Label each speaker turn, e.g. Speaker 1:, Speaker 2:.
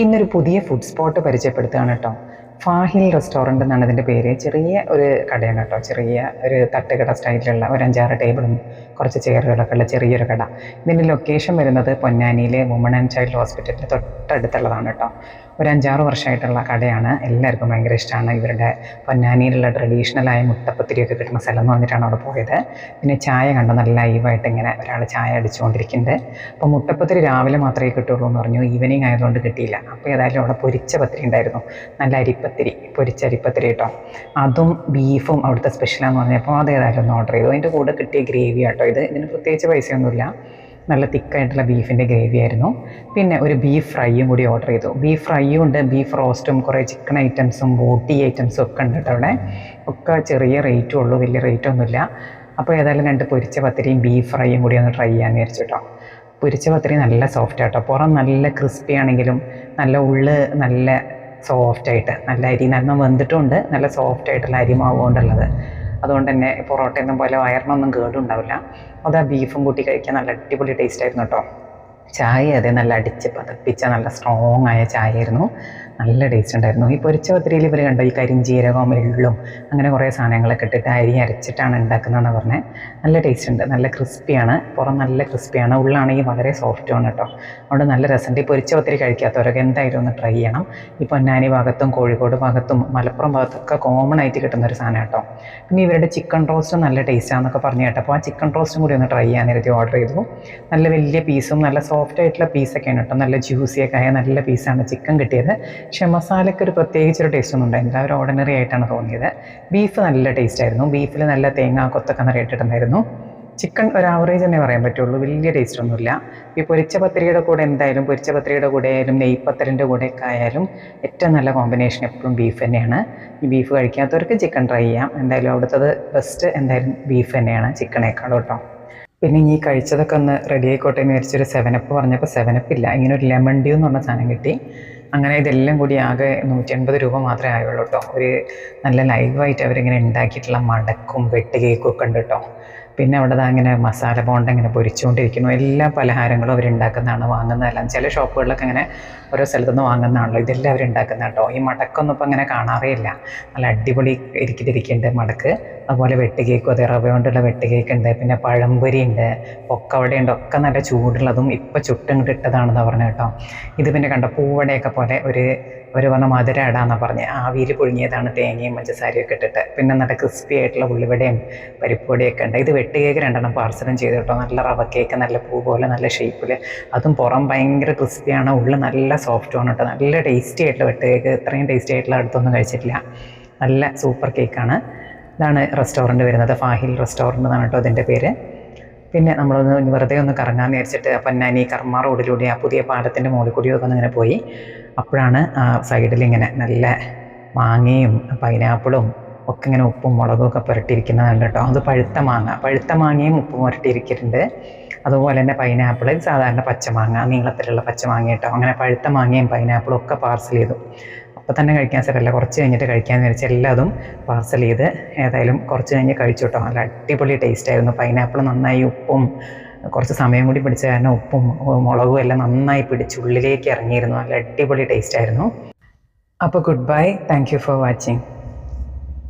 Speaker 1: ഇന്നൊരു പുതിയ food spot പരിചയപ്പെടുത്തുകയാണ് കേട്ടോ. ഫാഹിൽ റെസ്റ്റോറന്റ് എന്നാണ് ഇതിന്റെ പേര്. ചെറിയ ഒരു കടയാണ് കേട്ടോ. ചെറിയ ഒരു തട്ടുകട സ്റ്റൈലിലുള്ള ഒരു അഞ്ചാറ് ടേബിളും കുറച്ച് ചെയറുകളൊക്കെ ഉള്ള ചെറിയൊരു കട. ഇതിന്റെ ലൊക്കേഷൻ വരുന്നത് പൊന്നാനിയിലെ വുമൺ ആൻഡ് ചൈൽഡ് ഹോസ്പിറ്റലിന്റെ തൊട്ടടുത്തുള്ളതാണ് കേട്ടോ. ഒരു അഞ്ചാറ് വർഷമായിട്ടുള്ള കടയാണ്. എല്ലാവർക്കും ഭയങ്കര ഇഷ്ടമാണ്. ഇവരുടെ പൊന്നാനിയിലുള്ള ട്രഡീഷണലായ മുട്ടപ്പത്തിരിയൊക്കെ കിട്ടുന്ന സ്ഥലം എന്ന് പറഞ്ഞിട്ടാണ് അവിടെ പോയത്. പിന്നെ ചായ കണ്ടു? നല്ല ലൈവായിട്ട് ഇങ്ങനെ ഒരാൾ ചായ അടിച്ചുകൊണ്ടിരിക്കുന്നുണ്ട്. അപ്പോൾ മുട്ടപ്പത്തിരി രാവിലെ മാത്രമേ കിട്ടുള്ളൂ എന്ന് പറഞ്ഞു. ഈവനിങ് ആയതുകൊണ്ട് കിട്ടിയില്ല. അപ്പോൾ ഏതായാലും അവിടെ പൊരിച്ച പത്തിരി ഉണ്ടായിരുന്നു. നല്ല അരിപ്പത്തിരി പൊരിച്ചരിപ്പത്തിരി കേട്ടോ. അതും ബീഫും അവിടുത്തെ സ്പെഷ്യലാന്ന് പറഞ്ഞപ്പോൾ അത് ഏതായാലും ഒന്ന് ഓർഡർ ചെയ്തു. അതിന്റെ കൂടെ കിട്ടിയ ഗ്രേവി കേട്ടോ ഇത്. ഇതിന് പ്രത്യേകിച്ച് പൈസയൊന്നുമില്ല. നല്ല തിക്കായിട്ടുള്ള ബീഫിന്റെ ഗ്രേവി ആയിരുന്നു. പിന്നെ ഒരു ബീഫ് ഫ്രൈയും കൂടി ഓർഡർ ചെയ്തു. ബീഫ് ഫ്രൈയും ഉണ്ട്. ബീഫ് റോസ്റ്റും കുറേ ചിക്കൻ ഐറ്റംസും ബോട്ടി ഐറ്റംസും ഒക്കെ ഉണ്ട് കേട്ടോ അവിടെ. ഒക്കെ ചെറിയ റേറ്റും ഉള്ളൂ. വലിയ റേറ്റൊന്നുമില്ല അപ്പോൾ ഏതായാലും രണ്ട് പൊരിച്ച പത്തിരിയും ബീഫ് ഫ്രൈയും കൂടി ഒന്ന് ട്രൈ ചെയ്യാൻ വിചാരിച്ചു കേട്ടോ. പൊരിച്ച പത്തിരി നല്ല സോഫ്റ്റ് ആട്ടോ. പുറം നല്ല ക്രിസ്പി ആണെങ്കിലും നല്ല ഉള്ള് നല്ല സോഫ്റ്റ് ആയിട്ട് നല്ല അരി നന്ന വെന്തിട്ടുമുണ്ട് നല്ല സോഫ്റ്റ് ആയിട്ടുള്ള അരിമാവ് കൊണ്ടുള്ളത് അതുകൊണ്ട് തന്നെ പൊറോട്ടയൊന്നും പോലെ വയറിനൊന്നും കേടുണ്ടാവില്ല. അത് ആ ബീഫും കൂട്ടി കഴിക്കാൻ നല്ല അടിപൊളി ടേസ്റ്റ് ആയിരുന്നു കേട്ടോ ചായ അതെ നല്ല അടിച്ച് പതപ്പിച്ച നല്ല സ്ട്രോങ് ആയ ചായ ആയിരുന്നു നല്ല ടേസ്റ്റ് ഉണ്ടായിരുന്നു. ഈ പൊരിച്ച ഒത്തിരിയിൽ ഇവർ കണ്ടോ ഈ കരിഞ്ചീരകവും എള്ളും അങ്ങനെ കുറേ സാധനങ്ങളൊക്കെ ഇട്ടിട്ട് അരി അരച്ചിട്ടാണ് ഉണ്ടാക്കുന്നതെന്ന് പറഞ്ഞത് നല്ല ടേസ്റ്റ് ഉണ്ട്. നല്ല ക്രിസ്പിയാണ് പുറം നല്ല ക്രിസ്പിയാണ് ഉള്ളാണെങ്കിൽ വളരെ സോഫ്റ്റും ആണ് കേട്ടോ. അതുകൊണ്ട് നല്ല രസമുണ്ട്. ഈ പൊരിച്ച ഒത്തിരി കഴിക്കാത്തവരൊക്കെ എന്തായാലും ഒന്ന് ട്രൈ ചെയ്യണം. ഈ പൊന്നാനി ഭാഗത്തും കോഴിക്കോട് ഭാഗത്തും മലപ്പുറം ഭാഗത്തൊക്കെ കോമൺ ആയിട്ട് കിട്ടുന്ന ഒരു സാധനം കേട്ടോ. പിന്നെ ഇവരുടെ ചിക്കൻ റോസ്റ്റും നല്ല ടേസ്റ്റാണെന്നൊക്കെ പറഞ്ഞു കേട്ടപ്പോൾ ആ ചിക്കൻ റോസ്റ്റും കൂടി ഒന്ന് ട്രൈ ചെയ്യാൻ നേരത്തെ ഓർഡർ ചെയ്തു. നല്ല വലിയ പീസും നല്ല സോഫ്റ്റ് ആയിട്ടുള്ള പീസൊക്കെയാണ് കേട്ടോ നല്ല ജ്യൂസിയൊക്കെ ആയ നല്ല പീസാണ് ചിക്കൻ കിട്ടിയത്. പക്ഷേ മസാലയ്ക്ക് ഒരു പ്രത്യേകിച്ച് ഒരു ടേസ്റ്റ് ഒന്നും ഉണ്ടായിരുന്നില്ല. ഒരു ഓർഡിനറി ആയിട്ടാണ് തോന്നിയത്. ബീഫ് നല്ല ടേസ്റ്റ് ആയിരുന്നു. ബീഫിൽ നല്ല തേങ്ങ കൊത്തൊക്കെ നിറയിട്ടിട്ടുണ്ടായിരുന്നു ചിക്കൻ ഒരു ആവറേജ് തന്നെ പറയാൻ പറ്റുള്ളൂ. വലിയ ടേസ്റ്റ് ഒന്നുമില്ല. ഈ പൊരിച്ച പത്രികയുടെ കൂടെ എന്തായാലും പൊരിച്ച പത്രികയുടെ കൂടെ ആയാലും നെയ്പത്തലിന്റെ ഒക്കെ ആയാലും ഏറ്റവും നല്ല കോമ്പിനേഷൻ എപ്പോഴും ബീഫ് തന്നെയാണ്. ഈ ബീഫ് കഴിക്കാത്തവർക്ക് ചിക്കൻ ട്രൈ ചെയ്യാം. എന്തായാലും അവിടുത്തത് ബെസ്റ്റ് എന്തായാലും ബീഫ് തന്നെയാണ് ചിക്കനേക്കാളും കേട്ടോ പിന്നെ ഈ കഴിച്ചതൊക്കെ ഒന്ന് റെഡി ആയിക്കോട്ടെ എന്ന് വിചാരിച്ചൊരു സെവനപ്പ് പറഞ്ഞപ്പോൾ സെവനപ്പ് ഇല്ല. ഇങ്ങനെ ഒരു ലെമൺ ഡ്യൂ എന്ന് പറഞ്ഞ സാധനം കിട്ടി. അങ്ങനെ ഇതെല്ലാം കൂടി ആകെ നൂറ്റി എൺപത് രൂപ മാത്രമേ ആയുള്ളൂ കേട്ടോ ഒരു നല്ല ലൈവായിട്ട് അവരിങ്ങനെ ഉണ്ടാക്കിയിട്ടുള്ള മടക്കും വെട്ട് കേക്കും ഒക്കെ ഉണ്ട് കേട്ടോ പിന്നെ അവിടെ അങ്ങനെ മസാല ബോണ്ട ഇങ്ങനെ പൊരിച്ചുകൊണ്ടിരിക്കുന്നു. എല്ലാ പലഹാരങ്ങളും അവരുണ്ടാക്കുന്നതാണ് വാങ്ങുന്നതല്ല. ചില ഷോപ്പുകളിലൊക്കെ അങ്ങനെ ഓരോ സ്ഥലത്തുനിന്ന് വാങ്ങുന്നതാണല്ലോ. ഇതെല്ലാം അവരുണ്ടാക്കുന്ന കേട്ടോ. ഈ മടക്കൊന്നും ഇപ്പം അങ്ങനെ കാണാറേ ഇല്ല നല്ല അടിപൊളി ഇരിക്കുന്നിരിക്കുന്നുണ്ട് മടക്ക്. അതുപോലെ വെട്ട് കേക്കും അതെ റവ കൊണ്ടുള്ള വെട്ട് കേക്ക് ഉണ്ട് പിന്നെ പഴംപൊരി ഉണ്ട് പൊക്കവട ഉണ്ട് ഒക്കെ നല്ല ചൂടുള്ളതും ഇപ്പം ചുട്ടും ഇട്ടതാണെന്ന് പറഞ്ഞു കേട്ടോ. ഇത് പിന്നെ കണ്ട പൂവടയൊക്കെ പോലെ ഒരു ഒരു പറഞ്ഞ മധുര ഇടാന്നാണ് പറഞ്ഞത് ആവിയിൽ പുഴുങ്ങിയതാണ് തേങ്ങയും പഞ്ചസാരയും ഒക്കെ ഇട്ടിട്ട്. പിന്നെ നല്ല ക്രിസ്പി ആയിട്ടുള്ള ഉള്ളിവടയും പരിപ്പുവടയൊക്കെ ഉണ്ട് ഇത് വെട്ട് കേക്ക് രണ്ടെണ്ണം പാർസലും ചെയ്തു കേട്ടോ. നല്ല റവ കേക്ക് നല്ല പൂ പോലെ നല്ല ഷേപ്പിൽ അതും പുറം ഭയങ്കര ക്രിസ്പിയാണ് ഉള്ളിൽ നല്ല സോഫ്റ്റ് ആണ് കേട്ടോ. നല്ല ടേസ്റ്റി ആയിട്ടുള്ള വെട്ട് കേക്ക് ഇത്രയും ടേസ്റ്റി ആയിട്ടുള്ള അടുത്തൊന്നും കഴിച്ചിട്ടില്ല. നല്ല സൂപ്പർ കേക്കാണ്. ഇതാണ് റെസ്റ്റോറന്റ് വരുന്നത്. ഫാഹിൽ റെസ്റ്റോറന്റ് എന്നാണ് കേട്ടോ അതിന്റെ പേര്. പിന്നെ നമ്മളൊന്ന് വെറുതെ ഒന്ന് കറങ്ങാൻ വിചാരിച്ചിട്ട് പൊന്നാനി കർമ്മ റോഡിലൂടെ ആ പുതിയ പാലത്തിന്റെ മുകളിൽ കൂടിയൊക്കെ ഒന്ന് ഇങ്ങനെ പോയി. അപ്പോഴാണ് സൈഡിൽ ഇങ്ങനെ നല്ല മാങ്ങയും പൈനാപ്പിളും ഒക്കെ ഇങ്ങനെ ഉപ്പും മുളകും ഒക്കെ പുരട്ടിയിരിക്കുന്നതുണ്ട് കേട്ടോ അത് പഴുത്ത മാങ്ങ. പഴുത്ത മാങ്ങയും ഉപ്പും പുരട്ടിയിരിക്കുന്നുണ്ട്. അതുപോലെ തന്നെ പൈനാപ്പിൾ സാധാരണ പച്ചമാങ്ങ നീളത്തിലുള്ള പച്ചമാങ്ങ കേട്ടോ. അങ്ങനെ പഴുത്ത മാങ്ങയും പൈനാപ്പിളും ഒക്കെ പാർസൽ ചെയ്തു. അപ്പോൾ തന്നെ കഴിക്കാൻ സ്ഥലമല്ല കുറച്ച് കഴിഞ്ഞിട്ട് കഴിക്കാൻ വിചാരിച്ച് എല്ലാതും പാർസൽ ചെയ്ത് ഏതായാലും കുറച്ച് കഴിഞ്ഞ് കഴിച്ചു കേട്ടോ. നല്ല അടിപൊളി ടേസ്റ്റ് ആയിരുന്നു. പൈനാപ്പിൾ നന്നായി ഉപ്പും കുറച്ച് സമയം കൂടി പിടിച്ച കാരണം ഉപ്പും മുളകും എല്ലാം നന്നായി പിടിച്ച് ഉള്ളിലേക്ക് ഇറങ്ങിയിരുന്നു. നല്ല അടിപൊളി ടേസ്റ്റ് ആയിരുന്നു. അപ്പോൾ good bye thank you for watching